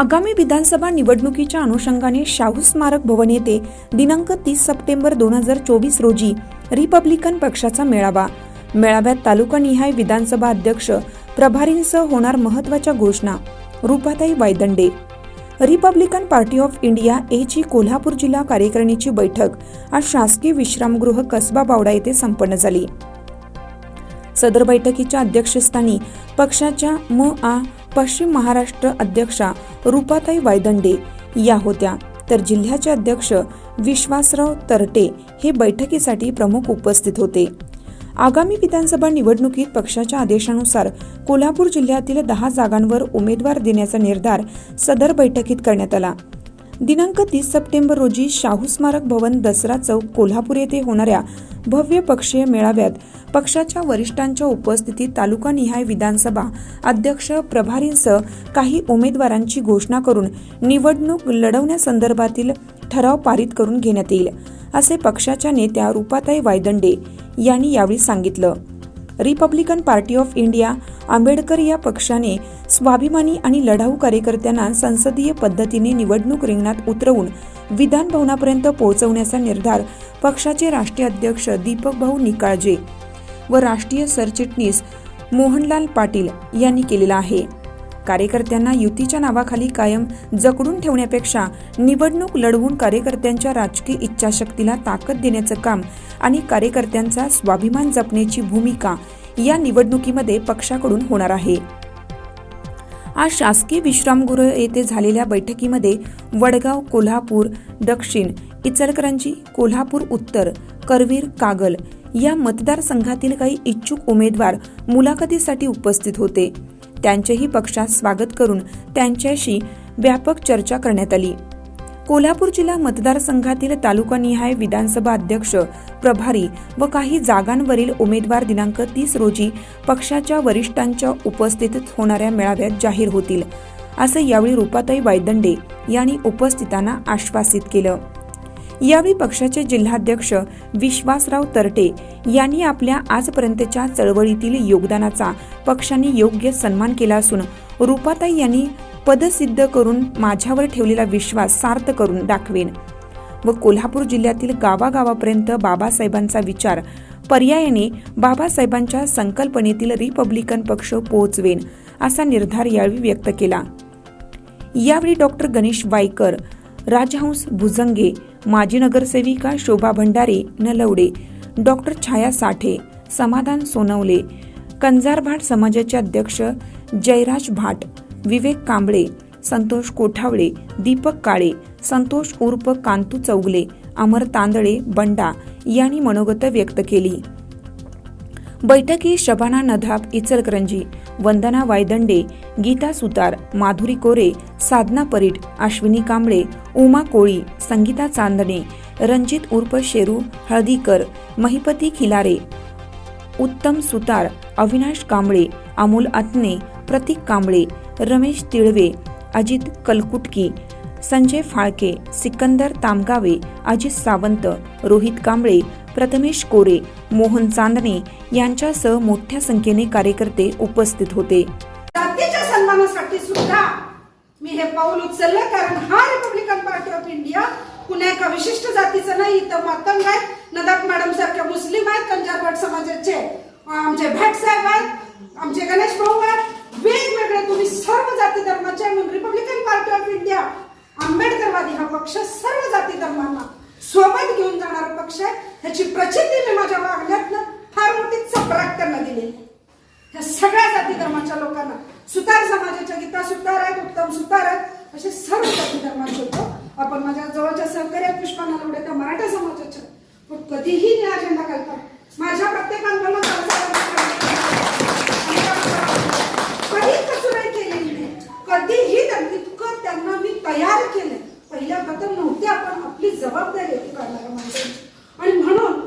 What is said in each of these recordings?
आगामी विधानसभा निवडणुकीच्या अनुषंगाने शाहू स्मारक भवन येथे दिनांक तीस सप्टेंबर दोन हजार चोवीस रोजी रिपब्लिकन पक्षाचा मेळावा. मेळाव्यात तालुकानिहाय विधानसभा अध्यक्ष प्रभारींसह होणार महत्त्वाच्या घोषणा. Rupatai Waydande. Republican party of India एची कोल्हापूर जिल्हा कार्यकारिणीची बैठक आज शासकीय विश्रामगृह कसबा बावडा येथे संपन्न झाली. सदर बैठकीच्या अध्यक्षस्थानी पक्षाच्या म आ पश्चिम महाराष्ट्र अध्यक्षा रुपाताई वायदंडे या होत्या. तर जिल्ह्याचे अध्यक्ष विश्वासराव तरटे हे बैठकीसाठी प्रमुख उपस्थित होते. आगामी विधानसभा निवडणुकीत पक्षाच्या आदेशानुसार कोल्हापूर जिल्ह्यातील दहा जागांवर उमेदवार देण्याचा निर्धार सदर बैठकीत करण्यात आला. दिनांक तीस सप्टेंबर रोजी शाहू स्मारक भवन दसरा चौक कोल्हापूर येथे होणाऱ्या भव्य पक्षीय मेळाव्यात पक्षाच्या वरिष्ठांच्या उपस्थितीत तालुकानिहाय विधानसभा अध्यक्ष प्रभारींसह काही उमेदवारांची घोषणा करून निवडणूक लढवण्यासंदर्भातील ठराव पारित करून घेण्यात येईल असे पक्षाच्या नेत्या रुपाताई वायदंडे यांनी यावेळी सांगितलं. Republican party of India Ambedkar या पक्षाने स्वाभिमानी आणि लढाऊ कार्यकर्त्यांना संसदीय पद्धतीने निवडणूक रिंगणात उतरवून विधान भवनापर्यंत पोहोचवण्याचा निर्धार पक्षाचे राष्ट्रीय अध्यक्ष दीपक भाऊ निकाळजे व राष्ट्रीय सरचिटणीस मोहनलाल पाटील यांनी केलेला आहे. कार्यकर्त्यांना युतीच्या नावाखाली कायम जकडून ठेवण्यापेक्षा निवडणूक लढवून कार्यकर्त्यांच्या राजकीय इच्छाशक्तीला ताकद देण्याचं काम आणि कार्यकर्त्यांचा स्वाभिमान जपण्याची भूमिका या निवडणुकीमध्ये पक्षाकडून होणार आहे. आज शासकीय विश्रामगृह येथे झालेल्या बैठकीमध्ये वडगाव कोल्हापूर दक्षिण इचलकरंजी कोल्हापूर उत्तर करवीर कागल या मतदारसंघातील काही इच्छुक उमेदवार मुलाखतीसाठी उपस्थित होते. त्यांचेही पक्षात स्वागत करून त्यांच्याशी व्यापक चर्चा करण्यात आली. कोल्हापूर जिल्हा मतदारसंघातील तालुकानिहाय विधानसभा अध्यक्ष प्रभारी व काही जागांवरील उमेदवार दिनांक तीस रोजी पक्षाच्या वरिष्ठांच्या उपस्थितीत होणाऱ्या मेळाव्यात जाहीर होतील असं यावेळी रुपाताई वायदंडे यांनी उपस्थितांना आश्वासित केलं. यावेळी पक्षाचे जिल्हाध्यक्ष विश्वासराव तरटे यांनी आपल्या आजपर्यंतच्या चळवळीतील योगदानाचा पक्षाने योग्य सन्मान केला असून रुपाताई यांनी पदसिद्ध करून माझ्यावर ठेवलेला विश्वास सार्थ करून दाखवेन. व कोल्हापूर जिल्ह्यातील गावागावापर्यंत बाबासाहेबांचा विचार पर्यायाने बाबासाहेबांच्या संकल्पनेतील रिपब्लिकन पक्ष पोहोचवेन असा निर्धार यावेळी व्यक्त केला. यावेळी डॉक्टर गणेश वायकर राजहंस भुजंगे माजी नगरसेविका शोभा भंडारे नलवडे डॉक्टर छाया साठे समाधान सोनवले कंजारभाट समाजाचे अध्यक्ष जयराज भाट विवेक कांबळे संतोष कोठावळे दीपक काळे संतोष उर्फ कांतू चौगले अमर तांदळे बंडा यांनी मनोगत व्यक्त केली. बैठकी शबाना नधाब इचलकरंजी वंदना वायदंडे गीता सुतार माधुरी कोरे साधना परीट अश्विनी कांबळे उमा कोळी संगीता चांदणे रणजित उर्फ शेरू हळदीकर महिपती खिलारे उत्तम सुतार अविनाश कांबळे अमोल अत्ने प्रतीक कांबळे रमेश तिळवे अजित कलकुटकी संजय फाळके सिकंदर तामगावे अजित सावंत रोहित कांबळे प्रथमेश कोरे मोहन चांदणे यांच्यासह मोठ्या संख्येने कार्यकर्ते उपस्थित होते. जातीच्या सन्मानासाठी सुद्धा मी हे पाऊल उचललं कारण हा रिपब्लिकन पार्टी ऑफ इंडिया कुण्या एका विशिष्ट जातीचं नाही इथं मातंग आहेत. नदाफ मॅडम सारख्या मुस्लिम आहेत कंजारवाड भट समाजाचे आमचे भट साहेब आहेत आमचे गणेश भाऊ आहेत. वेगवेगळे तुम्ही सर्व जाती धर्माचे म्हणून रिपब्लिकन पार्टी ऑफ इंडिया आंबेडकरवादी हा पक्ष सर्व जाती धर्मांना सोबत घेऊन जाणारा पक्ष आहे. ह्याची प्रचिती मी माझ्या वागण्यातनं फार मोठी चपराक त्यांना दिलेली आहे. ह्या सगळ्या जाती धर्माच्या लोकांना सुतार समाजाच्या गीता सुतार आहेत उत्तम सुतार आहेत असे सर्व जाती धर्माचे लोक आपण माझ्या जवळच्या सहकार्यात पुष्पा नलवडे त्या मराठा समाजाच्या. पण कधीही मी अजेंडा घालतात माझ्या प्रत्येक आंदोलनात कधी कसुराई केलेली नाही कधीही त्यांनी इतकं त्यांना मी तयार केलं पहिल्या बद्दल नव्हते आपण आपली जबाबदारी होती करणाऱ्या माणसांची आणि म्हणून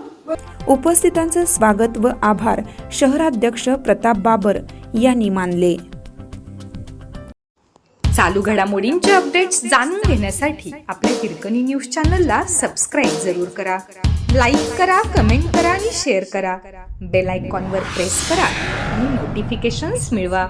उपस्थितांचं स्वागत व आभार शहराध्यक्ष प्रताप बाबर यांनी मानले. चालू घडामोडींचे अपडेट्स जाणून घेण्यासाठी आपल्या हिरकणी न्यूज चॅनलला सबस्क्राईब जरूर करा. लाईक करा कमेंट करा आणि शेअर करा. बेल आयकॉनवर प्रेस करा आणि नोटिफिकेशन्स मिळवा.